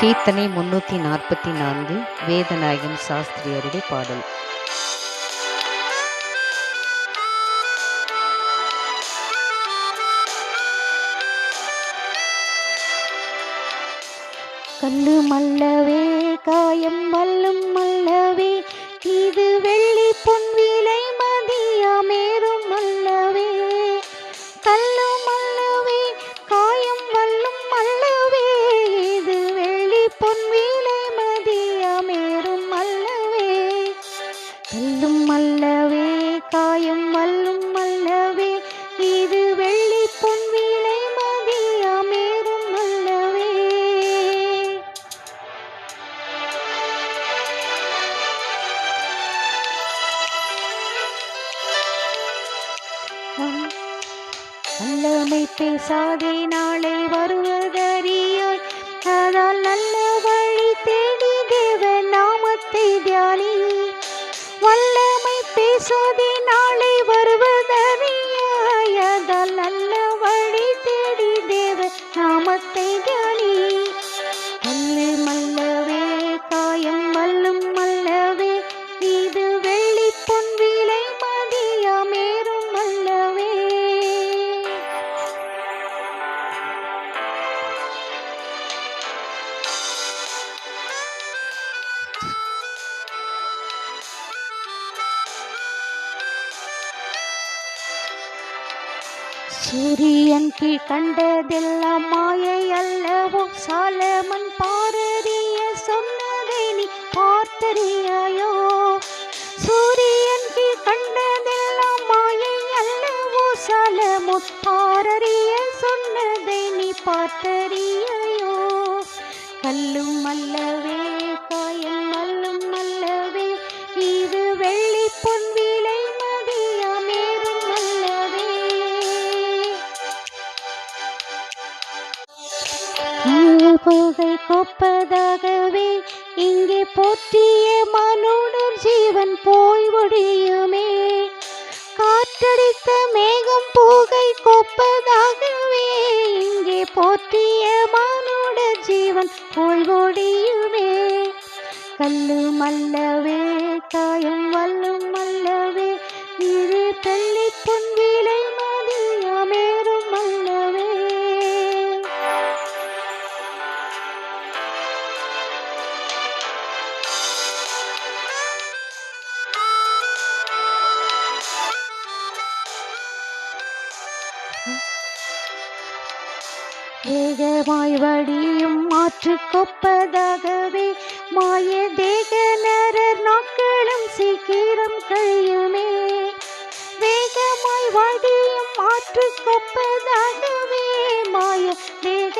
கீர்த்தனை முன்னூற்றி நாற்பத்தி நான்கு வேதநாயகம் சாஸ்திரியருடைய பாடல். கல்லு மல்லவே காயம் மல்லும் மல்லவே நல்லமை பேசாதே நாளை வருவதறியாய். அதால் நல்ல வழி தேடி தேவ நாமத்தை தியானி வல்லமை பேசாதே நாளை சூரியன் கீழ் கண்டதெல்லாம் மாயை அல்லவோ? சாலமன் பாரதிய சொன்னதை நீ பார்த்தறியாயோ சூரியன் கீழ் கண்டதெல்லாம் மாயை அல்லவோ? சாலமன் பாரறிய சொன்னதை நீ பார்த்தறியாயோ கல்லும் அல்லவோ காப்பதாகவே இங்கே போற்றிய மனுடர் ஜீவன் போய் ஒழியுமே காற்றடித்த மேகம் புகை கொப்பதாகவே இங்கே போற்றிய மனுடர் ஜீவன் போய் ஒழியுமே கல்லு மல்லவே காயம் வல்லும் மல்லவே இரு தள்ளி பொன் வேகமாய் வடியும் மாற்று கொப்பதாகவே மாய தேக நரர் நாட்களும் சீக்கிரம் கழியுமே. வேகமாய் வடியும் மாற்று கொப்பதாகவே மாய தேக